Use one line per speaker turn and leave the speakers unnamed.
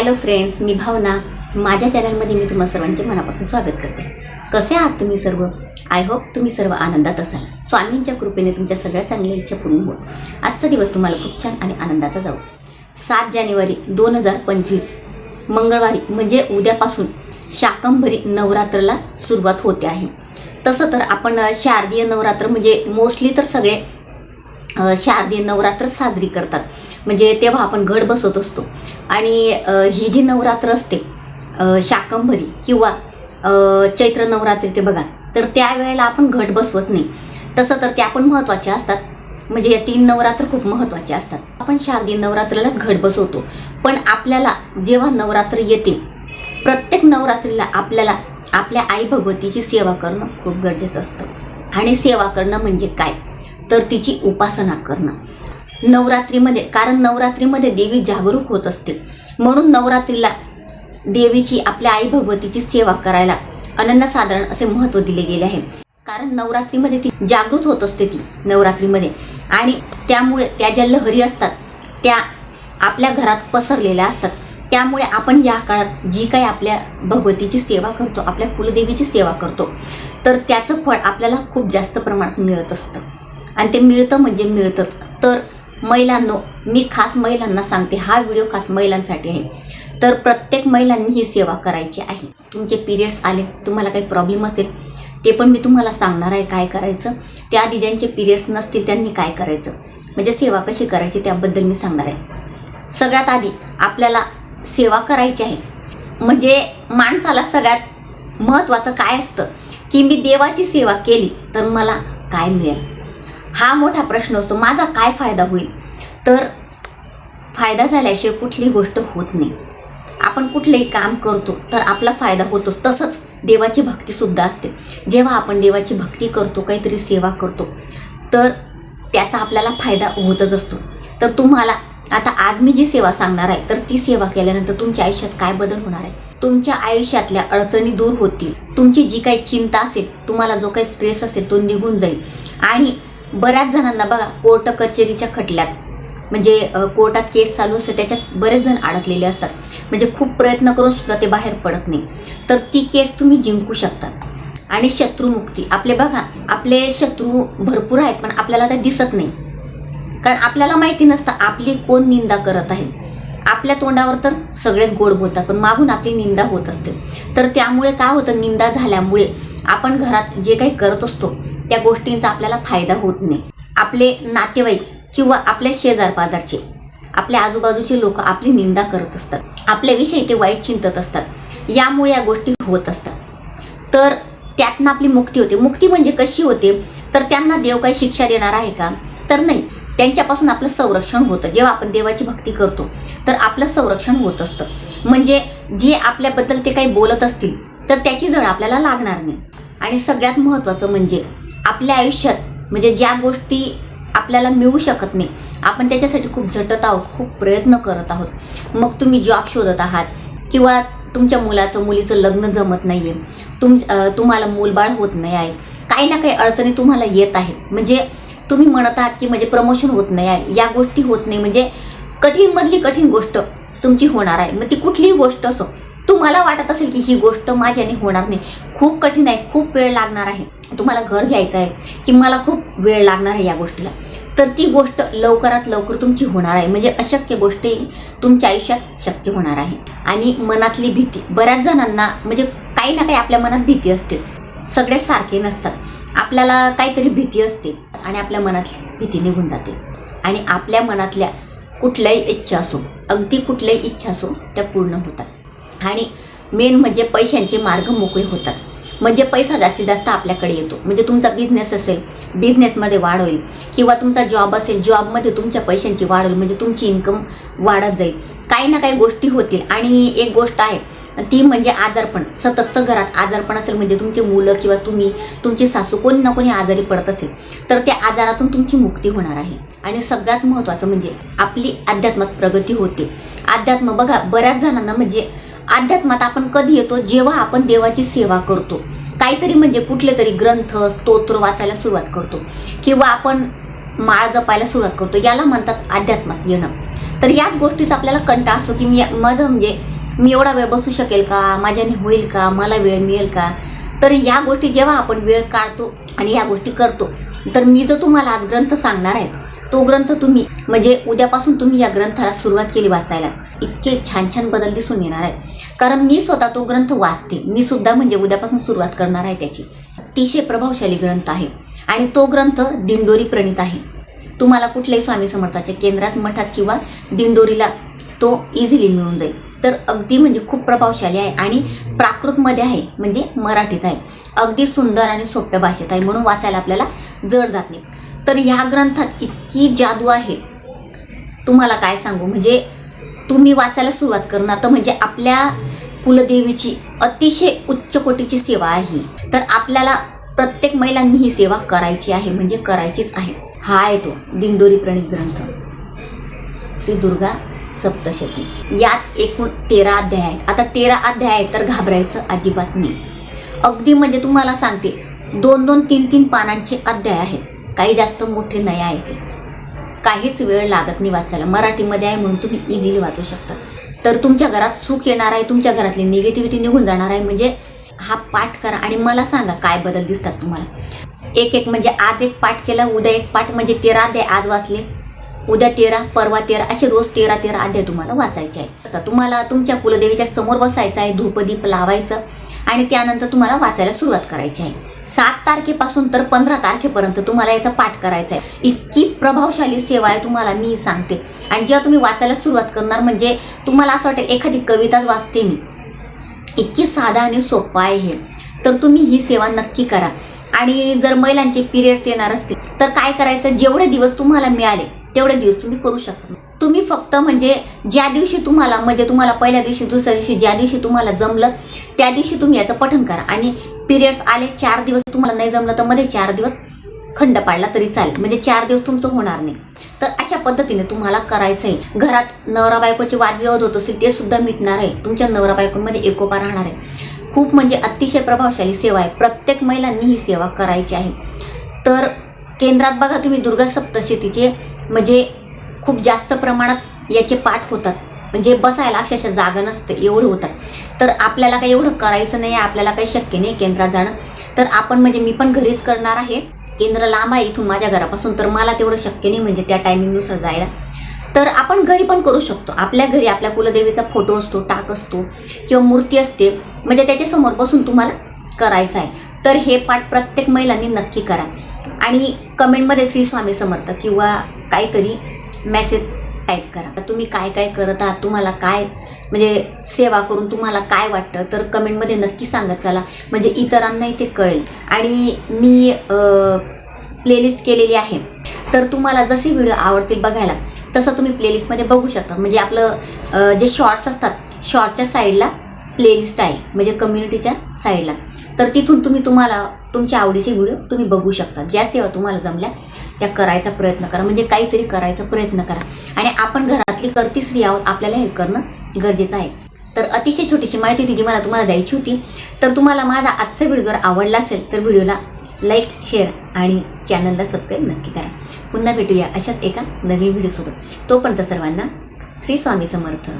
Hello friends मी भावना. माझ्या चॅनलमध्ये मी तुम्हाला सर्वांचे मनापासून स्वागत करते. कसे आहात तुम्ही सर्व? आय होप तुम्ही सर्व आनंदात असाल. स्वामींच्या कृपेने तुमच्या सगळ्या चांगल्या इच्छा पूर्ण हो आजचा दिवस तुम्हाला खूप छान आणि आनंदाचा जाऊ. सात जानेवारी दोन हजार पंचवीस. मंगळवारी म्हणजे उद्यापासून शाकंभरी नवरात्रला सुरुवात होते आहे. तसं तर आपण शारदीय नवरात्र म्हणजे मोस्टली तर सगळे शारदीय नवरात्र साजरी करतात. म्हणजे तेव्हा आपण घट बसवत असतो. आणि ही जी नवरात्र असते शाकंभरी किंवा चैत्र नवरात्री ते बघा तर त्यावेळेला आपण घट बसवत नाही. तसं तर त्या पण महत्त्वाच्या असतात. म्हणजे या तीन नवरात्र खूप महत्त्वाचे असतात. आपण शारदीय नवरात्रीलाच घट बसवतो. पण आपल्याला जेव्हा नवरात्र येते प्रत्येक नवरात्रीला आपल्याला आपल्या आई भगवतीची सेवा करणं खूप गरजेचं असतं. आणि सेवा करणं म्हणजे काय? तर तिची उपासना करणं. नवरात्रीमध्ये कारण नवरात्रीमध्ये देवी जागरूक होत असते. म्हणून नवरात्रीला देवीची आपल्या आई भगवतीची सेवा करायला अनन्यसाधारण असे महत्त्व दिले गेले आहे. कारण नवरात्रीमध्ये ती जागृत होत असते ती नवरात्रीमध्ये. आणि त्यामुळे त्या ज्या लहरी असतात त्या आपल्या घरात पसरलेल्या असतात. त्यामुळे आपण या काळात जी काही आपल्या भगवतीची सेवा करतो आपल्या कुलदेवीची सेवा करतो तर त्याचं फळ आपल्याला खूप जास्त प्रमाणात मिळत असतं. आणि ते मिळतं म्हणजे मिळतंच. तर महिलांनो मी खास महिलांना सांगते हा व्हिडिओ खास महिलांसाठी आहे. तर प्रत्येक महिलांनी ही सेवा करायची आहे. तुमचे पिरियड्स आले तुम्हाला काही प्रॉब्लेम असेल ते पण मी तुम्हाला सांगणार आहे काय करायचं. त्याआधी ज्यांचे पिरियड्स नसतील त्यांनी काय करायचं. म्हणजे सेवा कशी करायची त्याबद्दल मी सांगणार आहे. सगळ्यात आधी आपल्याला सेवा करायची आहे. म्हणजे माणसाला सगळ्यात महत्त्वाचं काय असतं? की मी देवाची सेवा केली तर मला काय मिळेल? हा मोठा प्रश्न असतो माझा काय फायदा होईल? तर फायदा झाल्याशिवाय कुठलीही गोष्ट होत नाही. आपण कुठलेही काम करतो तर आपला फायदा होतोच. तसंच देवाची भक्तीसुद्धा असते. जेव्हा आपण देवाची भक्ती करतो काहीतरी सेवा करतो तर त्याचा आपल्याला फायदा होतच असतो. तर तुम्हाला आता आज मी जी सेवा सांगणार आहे तर ती सेवा केल्यानंतर तुमच्या आयुष्यात काय बदल होणार आहे? तुमच्या आयुष्यातल्या अडचणी दूर होतील. तुमची जी काही चिंता असेल तुम्हाला जो काही स्ट्रेस असेल तो निघून जाईल. आणि बऱ्याच जणांना बघा कोर्ट कचेरीच्या खटल्यात. म्हणजे कोर्टात केस चालू असते त्याच्यात बरेच जण अडकलेले असतात. म्हणजे खूप प्रयत्न करून सुद्धा ते बाहेर पडत नाही. तर ती केस तुम्ही जिंकू शकतात. आणि शत्रुमुक्ती आपले बघा आपले शत्रू भरपूर आहेत पण आपल्याला ते दिसत नाही. कारण आपल्याला माहिती नसतं आपली कोण निंदा करत आहे. आपल्या तोंडावर तर सगळेच गोड बोलतात पण मागून आपली निंदा होत असते. तर त्यामुळे काय होतं? निंदा झाल्यामुळे आपण घरात जे काही करत असतो त्या गोष्टींचा आपल्याला फायदा होत नाही. आपले नातेवाईक किंवा आपल्या शेजारपाजारचे आपल्या आजूबाजूचे लोक आपली निंदा करत असतात. आपल्याविषयी ते वाईट चिंतत असतात. यामुळे या गोष्टी होत असतात. तर त्यातनं आपली मुक्ती होते. मुक्ती म्हणजे कशी होते? तर त्यांना देव काही शिक्षा देणार आहे का? तर नाही. त्यांच्यापासून आपलं संरक्षण होतं. जेव्हा आपण देवाची भक्ती करतो तर आपलं संरक्षण होत असतं. म्हणजे जे आपल्याबद्दल ते काही बोलत असतील तर त्याची जड आपल्याला लागणार नाही. आणि सगळ्यात महत्त्वाचं म्हणजे आपल्या आयुष्यात म्हणजे ज्या गोष्टी आपल्याला मिळू शकत नाही आपण त्याच्यासाठी खूप झटत आहोत खूप प्रयत्न करत आहोत. मग तुम्ही जॉब शोधत आहात किंवा तुमच्या मुलाचं मुलीचं लग्न जमत नाही आहे तुम तुम्हाला मूलबाळ होत नाही आहे काही ना काही अडचणी तुम्हाला येत आहेत. म्हणजे तुम्ही म्हणत आहात की म्हणजे प्रमोशन होत नाही आहे या गोष्टी होत नाही म्हणजे कठीणमधली कठीण गोष्ट तुमची होणार आहे. मग ती कुठलीही गोष्ट असो तुम्हाला वाटत असेल की ही गोष्ट माझ्याने होणार नाही. खूप कठीण आहे खूप वेळ लागणार आहे. तुम्हाला घर घ्यायचं आहे की मला खूप वेळ लागणार आहे या गोष्टीला? तर ती गोष्ट लवकरात लवकर तुमची होणार आहे. म्हणजे अशक्य गोष्टी तुमच्या आयुष्यात शक्य होणार आहे. आणि मनातली भीती. बऱ्याच जणांना म्हणजे काही ना काही आपल्या मनात भीती असते. सगळे सारखे नसतात. आपल्याला काहीतरी भीती असते आणि आपल्या मनातली भीती निघून जाते. आणि आपल्या मनातल्या कुठल्याही इच्छा असो अगदी कुठल्याही इच्छा असो त्या पूर्ण होतात. आणि मेन म्हणजे पैशांचे मार्ग मोकळे होतात. म्हणजे पैसा जास्तीत जास्त आपल्याकडे येतो. म्हणजे तुमचा बिझनेस असेल बिझनेसमध्ये वाढ होईल. किंवा तुमचा जॉब असेल जॉबमध्ये तुमच्या पैशांची वाढ होईल. म्हणजे तुमची इन्कम वाढत जाईल. काही ना काही गोष्टी होतील. आणि एक गोष्ट आहे ती म्हणजे आजारपण. सततचं घरात आजारपण असेल म्हणजे तुमची मुलं किंवा तुम्ही तुमची सासू कोणी ना कोणी आजारी पडत असेल तर त्या आजारातून तुमची मुक्ती होणार आहे. आणि सगळ्यात महत्त्वाचं म्हणजे आपली अध्यात्मात प्रगती होते. अध्यात्म बघा बऱ्याच जणांना म्हणजे अध्यात्मात आपण कधी येतो जेव्हा आपण देवाची सेवा करतो. काहीतरी म्हणजे कुठले तरी ग्रंथ स्तोत्र वाचायला सुरुवात करतो. किंवा आपण माळ जपायला सुरुवात करतो. याला म्हणतात अध्यात्मात येणं. तर याच गोष्टीचा आपल्याला कंटाळ असतो की मी माझं म्हणजे मी एवढा वेळ बसू शकेल का? माझ्याने होईल का? मला वेळ मिळेल का? तर या गोष्टी जेव्हा आपण वेळ काढतो आणि या गोष्टी करतो तर मी जो तुम्हाला आज ग्रंथ सांगणार आहे तो ग्रंथ तुम्ही म्हणजे उद्यापासून तुम्ही या ग्रंथाला सुरुवात केली वाचायला. इतके छान छान बदल दिसून येणार आहे कारण मी स्वतः तो ग्रंथ वाचते. मी सुद्धा म्हणजे उद्यापासून सुरुवात करणार आहे त्याची. अतिशय प्रभावशाली ग्रंथ आहे. आणि तो ग्रंथ दिंडोरी प्रणित आहे. तुम्हाला कुठल्याही स्वामी समर्थाच्या केंद्रात मठात किंवा दिंडोरीला तो इझिली मिळून जाईल. तर अगदी म्हणजे खूप प्रभावशाली आहे आणि प्राकृतमध्ये आहे म्हणजे मराठीत आहे. अगदी सुंदर आणि सोप्या भाषेत आहे म्हणून वाचायला आपल्याला जड जात नाही. तर ह्या ग्रंथात इतकी जादू आहे. तुम्हाला काय सांगू? म्हणजे तुम्ही वाचायला सुरुवात करणार तर म्हणजे आपल्या कुलदेवीची अतिशय उच्च कोटीची सेवा आहे. तर आपल्याला प्रत्येक महिलांनी ही सेवा करायची आहे म्हणजे करायचीच आहे. हा आहे तो दिंडोरी प्रणित ग्रंथ. श्री दुर्गा सप्तशती. यात एकूण तेरा अध्याय आहेत. आता तेरा अध्याय आहे तर घाबरायचं अजिबात नाही. अगदी म्हणजे तुम्हाला सांगते दोन दोन तीन तीन पानांचे अध्याय आहेत. काही जास्त मोठे नाही आहे ते काहीच वेळ लागत नाही वाचायला. मराठीमध्ये आहे म्हणून तुम्ही इझिली वाचू शकता. तर तुमच्या घरात सुख येणार आहे तुमच्या घरातली निगेटिव्हिटी निघून जाणार आहे म्हणजे हा पाठ करा आणि मला सांगा काय बदल दिसतात तुम्हाला. एक एक म्हणजे आज एक पाठ केला उद्या एक पाठ म्हणजे तेरा अध्याय आज वाचले. उद्या तेरा परवा तेरा असे रोज तेरा तेरा अध्याय तुम्हाला वाचायचे आहे आता तुम्हाला तुमच्या कुलदेवीच्या समोर बसायचं आहे धूपदीप लावायचं. आणि त्यानंतर तुम्हाला वाचायला सुरुवात करायची आहे. सात तारखेपासून तर पंधरा तारखेपर्यंत तुम्हाला याचा पाठ करायचा आहे. इतकी प्रभावशाली सेवा आहे तुम्हाला मी सांगते. आणि जेव्हा तुम्ही वाचायला सुरुवात करणार म्हणजे तुम्हाला असं वाटेल एखादी कविताच वाचते मी. इतकी साधा आणि सोपं आहे हे. तर तुम्ही ही सेवा नक्की करा. आणि जर महिलांचे पिरियड्स येणार असतील तर काय करायचं? जेवढे दिवस तुम्हाला मिळाले तेवढे दिवस तुम्ही करू शकता. तुम्ही फक्त म्हणजे ज्या दिवशी तुम्हाला म्हणजे तुम्हाला पहिल्या दिवशी दुसऱ्या दिवशी ज्या दिवशी तुम्हाला जमलं त्या दिवशी तुम्ही याचं पठन करा. आणि पिरियड्स आले चार दिवस तुम्हाला नाही जमलं तर मध्ये चार दिवस खंड पाडला तरी चालेल. म्हणजे चार दिवस तुमचं होणार नाही. तर अशा पद्धतीने तुम्हाला करायचं आहे घरात नवरा बायकोचे वादविवाद होत असतील ते सुद्धा मिटणार आहे. तुमच्या नवरा बायकोमध्ये एकोपा राहणार आहे. खूप म्हणजे अतिशय प्रभावशाली सेवा आहे. प्रत्येक महिलांनी ही सेवा करायची आहे. तर केंद्रात बघा तुम्ही दुर्गा सप्तशतीचे म्हणजे खूप जास्त प्रमाणात याचे पाठ होतात. म्हणजे बसायला अक्षरशः जागा नसते एवढं होतात. तर आपल्याला काही एवढं करायचं नाही आपल्याला काही शक्य नाही केंद्रात जाणं. तर आपण म्हणजे मी पण घरीच करणार आहे. केंद्र लांब आहे इथून माझ्या घरापासून तर मला तेवढं शक्य नाही म्हणजे त्या टायमिंगनुसार जायला. तर आपण घरी पण करू शकतो. आपल्या घरी आपल्या कुलदेवीचा फोटो असतो टाक असतो किंवा मूर्ती असते. म्हणजे त्याच्यासमोर बसून तुम्हाला करायचं आहे. तर हे पाठ प्रत्येक महिलांनी नक्की करा. आणि कमेंटमध्ये श्री स्वामी समर्थ किंवा काहीतरी मेसेज टाईप करा. तुम्ही काय काय करत आहात तुम्हाला काय म्हणजे सेवा करून तुम्हाला काय वाटतं तर कमेंटमध्ये नक्की सांगत चला. म्हणजे इतरांनाही ते कळेल. आणि मी प्लेलिस्ट केलेली आहे. तर तुम्हाला जसे व्हिडिओ आवडतील बघायला तसं तुम्ही प्लेलिस्टमध्ये बघू शकता. म्हणजे आपलं जे शॉर्ट्स असतात शॉर्टच्या साईडला प्लेलिस्ट आहे. म्हणजे कम्युनिटीच्या साईडला तर तिथून तुम्ही तुम्हाला तुमच्या आवडीचे व्हिडिओ तुम्ही बघू शकता. ज्या सेवा तुम्हाला जमल्या त्या करायचा प्रयत्न करा म्हणजे काहीतरी करायचा प्रयत्न करा. आणि आपण घरातली करती स्त्री आहोत आपल्याला हे करणं गरजेचं आहे. तर अतिशय छोटीशी माहिती होती जी मला तुम्हाला द्यायची होती. तर तुम्हाला माझा आजचा व्हिडिओ जर आवडला असेल तर व्हिडिओला लाईक शेअर आणि चॅनलला सबस्क्राईब नक्की करा. पुन्हा भेटूया अशाच एका नवीन व्हिडिओसोबत तोपर्यंत सर्वांना श्री स्वामी समर्थ.